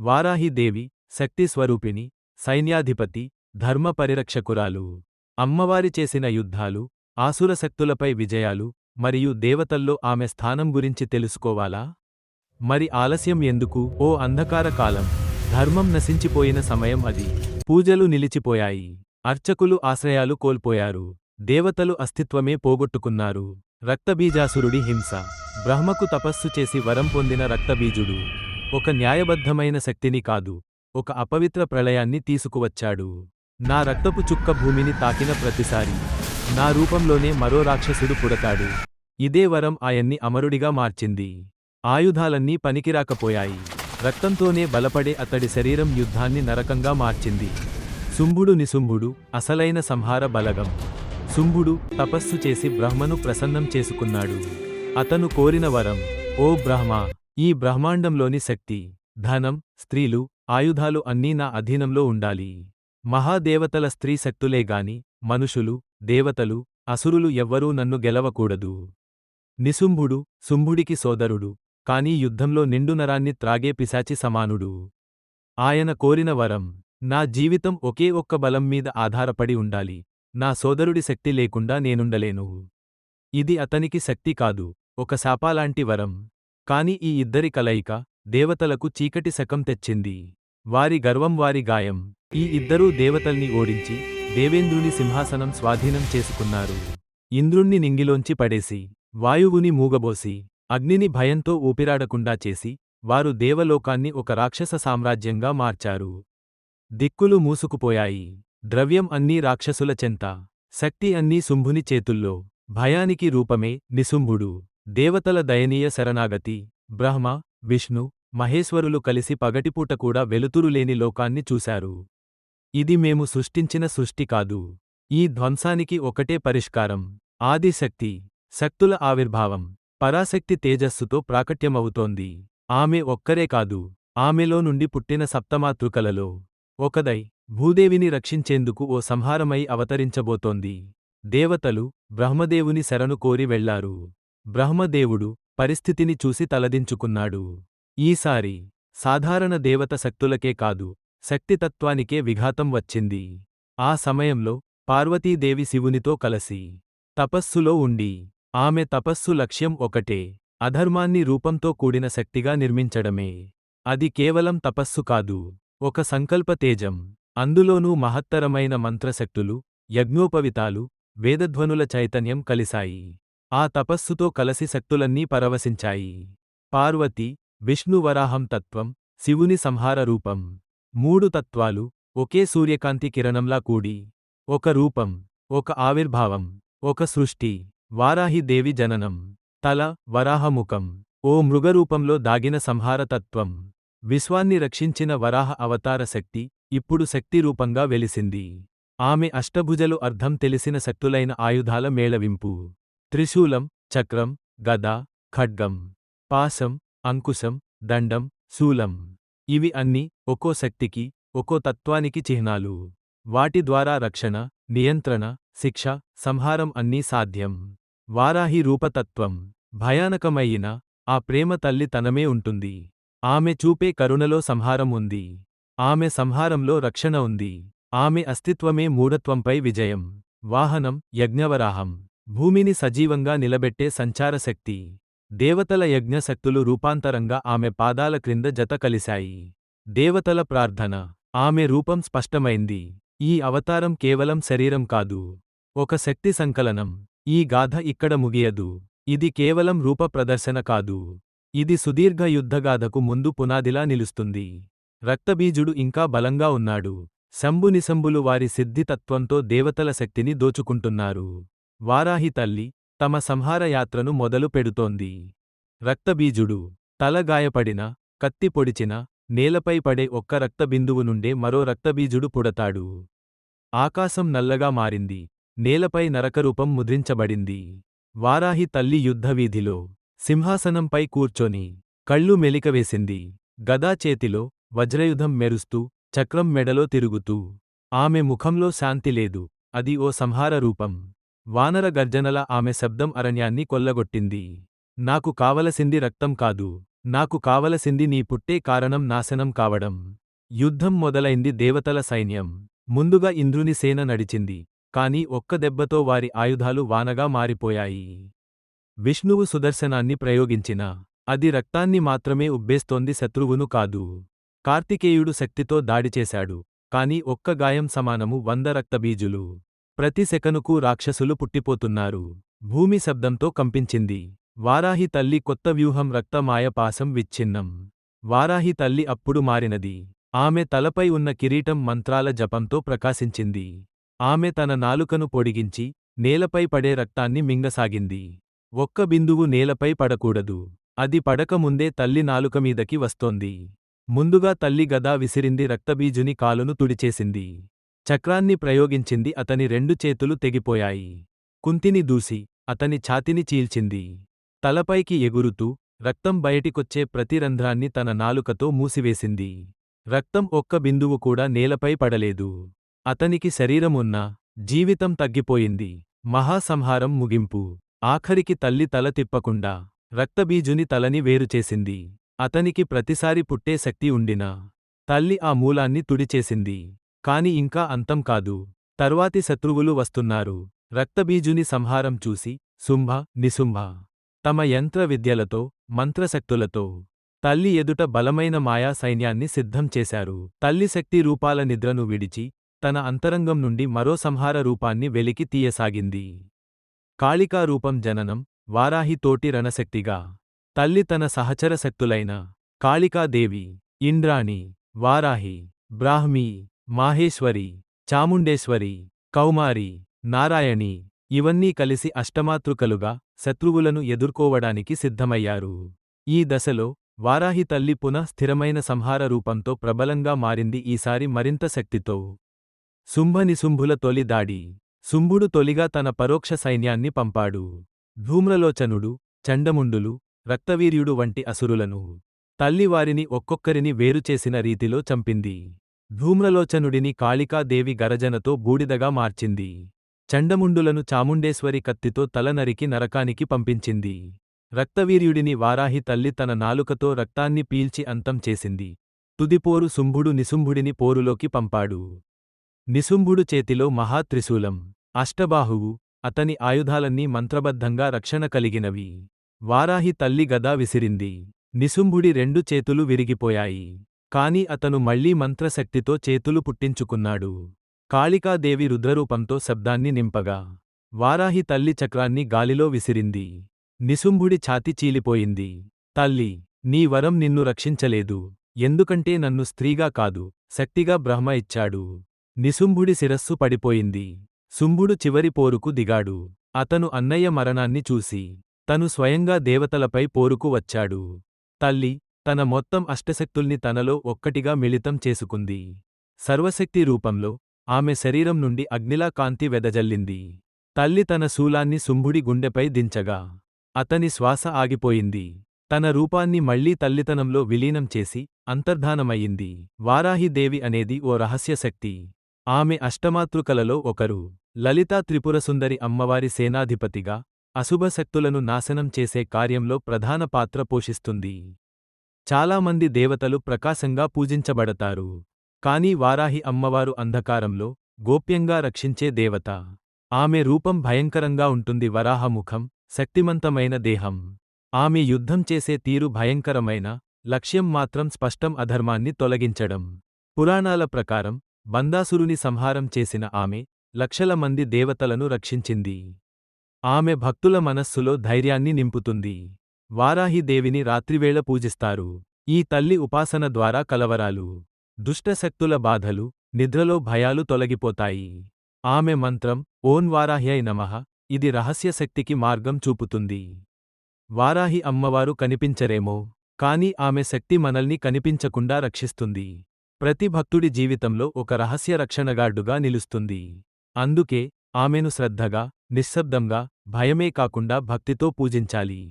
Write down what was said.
వారాహిదేవి శక్తి స్వరూపిణి సైన్యాధిపతి ధర్మ పరిరక్షకురాలు. అమ్మవారి చేసిన యుద్ధాలు ఆసురశక్తులపై విజయాలు మరియు దేవతల్లో ఆమె స్థానం గురించి తెలుసుకోవాలా? మరి ఆలస్యం ఎందుకు? ఓ అంధకార కాలం. ధర్మం నశించిపోయిన సమయం అది. పూజలు నిలిచిపోయాయి. అర్చకులు ఆశ్రయాలు కోల్పోయారు. దేవతలు అస్తిత్వమే పోగొట్టుకున్నారు. రక్తబీజాసురుడి హింస. బ్రహ్మకు తపస్సు చేసి వరం పొందిన రక్తబీజుడు. ఒక న్యాయబద్ధమైన శక్తిని కాదు ఒక అపవిత్ర ప్రళయాన్ని తీసుకువచ్చాడు. నా రక్తపు చుక్క భూమిని తాకిన ప్రతిసారి నా రూపంలోనే మరో రాక్షసుడు పుడతాడు. ఇదే వరం ఆయన్ని అమరుడిగా మార్చింది. ఆయుధాలన్నీ పనికిరాకపోయాయి. రక్తంతోనే బలపడే అతడి శరీరం యుద్ధాన్ని నరకంగా మార్చింది. శుంభుడు నిశుంభుడు అసలైన సంహార బలగం. శుంభుడు తపస్సు చేసి బ్రహ్మను ప్రసన్నం చేసుకున్నాడు. అతను కోరిన వరం ఓ బ్రహ్మ ఈ బ్రహ్మాండంలోని శక్తి ధనం స్త్రీలు ఆయుధాలు అన్నీ నా అధీనంలో ఉండాలి. మహాదేవతల స్త్రీ శక్తులేగాని మనుషులు దేవతలు అసురులు ఎవ్వరూ నన్ను గెలవకూడదు. నిశుంభుడు శుంభుడికి సోదరుడు కాని యుద్ధంలో నిండునరాన్ని త్రాగే పిశాచి సమానుడు. ఆయన కోరిన వరం నా జీవితం ఒకే ఒక్క బలం మీద ఆధారపడి ఉండాలి. నా సోదరుడి శక్తి లేకుండా నేనుండలేను. ఇది అతనికి శక్తి కాదు ఒక శాపాలాంటి వరం. కాని ఈ ఇద్దరి కలయిక దేవతలకు చీకటి శకం తెచ్చింది. వారి గర్వం వారి గాయం. ఈ ఇద్దరూ దేవతల్ని ఓడించి దేవేంద్రుని సింహాసనం స్వాధీనం చేసుకున్నారు. ఇంద్రుణ్ణి నింగిలోంచి పడేసి వాయువుని మూగబోసి అగ్నిని భయంతో ఊపిరాడకుండా చేసి వారు దేవలోకాన్ని ఒక రాక్షస సామ్రాజ్యంగా మార్చారు. దిక్కులు మూసుకుపోయాయి. ద్రవ్యం అన్నీ రాక్షసుల చెంత. శక్తి అన్నీ శుంభుని చేతుల్లో. భయానికి రూపమే నిశుంభుడు. దేవతల దయనీయ శరణాగతి బ్రహ్మ విష్ణు మహేశ్వరులు కలిసి పగటిపూట కూడా వెలుతురులేని లోకాన్ని చూశారు. ఇది మేము సృష్టించిన సృష్టి కాదు. ఈ ధ్వంసానికి ఒకటే పరిష్కారం ఆదిశక్తి శక్తుల ఆవిర్భావం. పరాశక్తి తేజస్సుతో ప్రాకట్యమవుతోంది. ఆమె ఒక్కరే కాదు ఆమెలో నుండి పుట్టిన సప్తమాతృకలలో ఒకదై భూదేవిని రక్షించేందుకు ఓ సంహారమై అవతరించబోతోంది. దేవతలు బ్రహ్మదేవుని శరణు కోరి వెళ్ళారు. బ్రహ్మదేవుడు పరిస్థితిని చూసి తలదించుకున్నాడు. ఈసారి సాధారణ దేవత శక్తులకే కాదు శక్తితత్వానికే విఘాతం వచ్చింది. ఆ సమయంలో పార్వతీదేవి శివునితో కలసి తపస్సులో ఉండి ఆమె తపస్సు లక్ష్యం ఒకటే అధర్మాన్ని రూపంతో కూడిన శక్తిగా నిర్మించడమే. అది కేవలం తపస్సు కాదు ఒక సంకల్పతేజం అందులోనూ మహత్తరమైన మంత్రశక్తులు యజ్ఞోపవితాలు వేదధ్వనుల చైతన్యం కలిశాయి. ఆ తపస్సుతో కలసి శక్తులన్నీ పరవశించాయి. పార్వతి విష్ణువరాహం తత్వం శివుని సంహార రూపం. మూడు తత్వాలు ఒకే సూర్యకాంతి కిరణంలా కూడి. ఒక రూపం ఒక ఆవిర్భావం ఒక సృష్టి. వారాహిదేవి జననం. తల వరాహముఖం. ఓ మృగరూపంలో దాగిన సంహారతత్వం విశ్వాన్ని రక్షించిన వరాహ అవతార శక్తి ఇప్పుడు శక్తిరూపంగా వెలిసింది. ఆమె అష్టభుజలు అర్థం తెలిసిన శక్తులైన ఆయుధాల మేళవింపు. త్రిశూలం చక్రం గద ఖడ్గం పాశం అంకుశం దండం శూలం. ఇవి అన్ని ఒక్కో శక్తికి ఒక్కో తత్వానికి చిహ్నాలు. వాటి ద్వారా రక్షణ నియంత్రణ శిక్ష సంహారం అన్నీ సాధ్యం. వారాహి రూపతత్వం. భయానకమయ్యిన ఆ ప్రేమ తల్లి తనమే ఉంటుంది. ఆమె చూపే కరుణలో సంహారం ఉంది. ఆమె సంహారంలో రక్షణ ఉంది. ఆమె అస్తిత్వమే మూఢత్వంపై విజయం. వాహనం యజ్ఞవరాహం. భూమిని సజీవంగా నిలబెట్టే సంచారశక్తి దేవతల యజ్ఞశక్తులు రూపాంతరంగా ఆమె పాదాల క్రింద జత కలిశాయి. దేవతల ప్రార్థన. ఆమె రూపం స్పష్టమైంది. ఈ అవతారం కేవలం శరీరం కాదు. ఒక శక్తి సంకలనం. ఈ గాథ ఇక్కడ ముగియదు. ఇది కేవలం రూప ప్రదర్శన కాదు. ఇది సుదీర్ఘ యుద్ధగాథకు ముందు పునాదిలా నిలుస్తుంది. రక్తబీజుడు ఇంకా బలంగా ఉన్నాడు. శంభునిశంభులు వారి సిద్ధితత్వంతో దేవతల శక్తిని దోచుకుంటున్నారు. వారాహి తల్లి తమ సంహారయాత్రను మొదలు పెడుతోంది. రక్తబీజుడు తల గాయపడిన కత్తి పొడిచిన నేలపై పడే ఒక్క రక్తబిందువు నుండే మరో రక్తబీజుడు పుడతాడు. ఆకాశం నల్లగా మారింది నేలపై నరకరూపం ముద్రించబడింది. వారాహి తల్లి యుద్ధవీధిలో సింహాసనంపై కూర్చొని కళ్ళు మెలికవేసింది. గదా చేతిలో వజ్రయుధం మెరుస్తూ చక్రం మెడలో తిరుగుతూ ఆమె ముఖంలో శాంతి లేదు అది ఓ సంహార రూపం వానర గర్జనల ఆమె శబ్దం అరణ్యాన్ని కొల్లగొట్టింది. నాకు కావలసింది రక్తం కాదు. నాకు కావలసింది నీ పుట్టే కారణం నాశనం కావడం. యుద్ధం మొదలైంది దేవతల సైన్యం. ముందుగా ఇంద్రుని సేన నడిచింది. కాని ఒక్క దెబ్బతో వారి ఆయుధాలు వానగా మారిపోయాయి. విష్ణువు సుదర్శనాన్ని ప్రయోగించిన. అది రక్తాన్ని మాత్రమే ఉబ్బేస్తోంది శత్రువును కాదు. కార్తికేయుడు శక్తితో దాడి చేశాడు. కాని ఒక్క గాయం సమానము వంద రక్తబీజులు. ప్రతి సెకనుకు రాక్షసులు పుట్టిపోతున్నారు. భూమి శబ్దంతో కంపించింది. వారాహి తల్లి కొత్త వ్యూహం రక్తమాయ పాసం విచ్ఛిన్నం. వారాహి తల్లి అప్పుడు మారినది. ఆమె తలపై ఉన్న కిరీటం మంత్రాల జపంతో ప్రకాశించింది. ఆమె తన నాలుకను పొడిగించి నేలపై పడే రక్తాన్ని మింగసాగింది. ఒక్క బిందువు నేలపై పడకూడదు. అది పడకముందే తల్లి నాలుకమీదకి వస్తోంది. ముందుగా తల్లి గదా విసిరింది రక్తబీజుని కాలును తుడిచేసింది. చక్రాన్ని ప్రయోగించింది అతని రెండు చేతులు తెగిపోయాయి. కుంతిని దూసి అతని ఛాతిని చీల్చింది. తలపైకి ఎగురుతూ రక్తం బయటికొచ్చే ప్రతి రంధ్రాన్ని తన నాలుకతో మూసివేసింది. రక్తం ఒక్క బిందువు కూడా నేలపై పడలేదు. అతనికి శరీరమున్నా జీవితం తగ్గిపోయింది. మహాసంహారం ముగింపు. ఆఖరికి తల్లి తల తిప్పకుండా రక్తబీజుని తలని వేరుచేసింది. అతనికి ప్రతిసారి పుట్టే శక్తి ఉండినా తల్లి ఆ మూలాన్ని తుడిచేసింది. కాని ఇంకా అంతం కాదు. తర్వాతి శత్రువులు వస్తున్నారు. రక్తబీజుని సంహారం చూసి శుంభ నిశుంభ తమ యంత్ర విద్యలతో మంత్రశక్తులతో తల్లి ఎదుట బలమైన మాయా సైన్యాన్ని సిద్ధం చేశారు. తల్లి శక్తి రూపాల నిద్రను విడిచి తన అంతరంగం నుండి మరో సంహార రూపాన్ని వెలికి తీయసాగింది. కాళికా రూపం జననం వారాహి తోటి రణశక్తిగా. తల్లి తన సహచర శక్తులైన కాళికాదేవి ఇంద్రాణి వారాహి బ్రాహ్మీ మాహేశ్వరి చాముండేశ్వరి కౌమారి నారాయణి ఇవన్నీ కలిసి అష్టమాతృకలుగా శత్రువులను ఎదుర్కోవడానికి సిద్ధమయ్యారు. ఈ దశలో వారాహి తల్లి పునః స్థిరమైన సంహార రూపంతో ప్రబలంగా మారింది ఈసారి మరింత శక్తితో. శుంభనిశుంభుల తొలి దాడి. శుంభుడు తొలిగా తన పరోక్ష సైన్యాన్ని పంపాడు. ధూమ్రలోచనుడు చండముండులు రక్తవీర్యుడు వంటి అసురులను తల్లివారిని ఒక్కొక్కరిని వేరుచేసిన రీతిలో చంపింది. ధూమ్రలోచనుడిని కాళికాదేవి గరజనతో బూడిదగా మార్చింది. చండముండులను చాముండేశ్వరి కత్తితో తల నరికి నరకానికి పంపించింది. రక్తవీర్యుడిని వారాహి తల్లి తన నాలుకతో రక్తాన్ని పీల్చి అంతం చేసింది. తుదిపోరు శుంభుడు నిశుంభుడిని పోరులోకి పంపాడు. నిశుంభుడు చేతిలో మహాత్రిశూలం అష్టబాహువు అతని ఆయుధాలన్నీ మంత్రబద్ధంగా రక్షణ కలిగినవి. వారాహి తల్లి గదా విసిరింది. నిశుంభుడి రెండు చేతులు విరిగిపోయాయి. కాని అతను మళ్ళీ మంత్రశక్తితో చేతులు పుట్టించుకున్నాడు. కాళికాదేవి రుద్రరూపంతో శబ్దాన్ని నింపగా వారాహి తల్లి చక్రాన్ని గాలిలో విసిరింది. నిశుంభుడి ఛాతి చీలిపోయింది. తల్లి నీ వరం నిన్ను రక్షించలేదు. ఎందుకంటే నన్ను స్త్రీగా కాదు శక్తిగా బ్రహ్మ ఇచ్చాడు. నిశుంభుడి శిరస్సు పడిపోయింది. శుంభుడు చివరి పోరుకు దిగాడు. అతను అన్నయ్య మరణాన్ని చూసి తను స్వయంగా దేవతలపై పోరుకు వచ్చాడు. తల్లి తన మొత్తం అష్టశక్తుల్ని తనలో ఒక్కటిగా మిళితం చేసుకుంది. సర్వశక్తి రూపంలో ఆమె శరీరం నుండి అగ్నిలా కాంతి వెదజల్లింది. తల్లి తన శూలాన్ని శుంభుడి గుండెపై దించగా అతని శ్వాస ఆగిపోయింది. తన రూపాన్ని మళ్ళీ తల్లితనంలో విలీనం చేసి అంతర్ధానమయ్యింది. వారాహిదేవి అనేది ఓ రహస్యశక్తి ఆమె అష్టమాతృకలలో ఒకరు. లలితా త్రిపురసుందరి అమ్మవారి సేనాధిపతిగా అశుభశక్తులను నాశనం చేసే కార్యంలో ప్రధాన పాత్ర పోషిస్తుంది. చాలామంది దేవతలు ప్రకాశంగా పూజించబడతారు. కాని వారాహి అమ్మవారు అంధకారంలో గోప్యంగా రక్షించే దేవత. ఆమె రూపం భయంకరంగా ఉంటుంది. వరాహముఖం శక్తిమంతమైన దేహం. ఆమె యుద్ధం చేసే తీరు భయంకరమైన లక్ష్యం మాత్రం స్పష్టం అధర్మాన్ని తొలగించడం. పురాణాల ప్రకారం బందాసురుని సంహారం చేసిన ఆమె లక్షల మంది దేవతలను రక్షించింది. ఆమె భక్తుల మనస్సులో ధైర్యాన్ని నింపుతుంది. వారాహిదేవిని రాత్రివేళ పూజిస్తారు. ఈ తల్లి ఉపాసన ద్వారా కలవరాలు దుష్టశక్తుల బాధలు నిద్రలో భయాలు తొలగిపోతాయి. ఆమె మంత్రం ఓన్ వారాహ్యై నమః ఇది రహస్యశక్తికి మార్గం చూపుతుంది. వారాహి అమ్మవారు కనిపించరేమో కాని ఆమె శక్తి మనల్ని కనిపించకుండా రక్షిస్తుంది. ప్రతి భక్తుడి జీవితంలో ఒక రహస్య రక్షణగార్డుగా నిలుస్తుంది. అందుకే ఆమెను శ్రద్ధగా నిశ్శబ్దంగా భయమే కాకుండా భక్తితో పూజించాలి.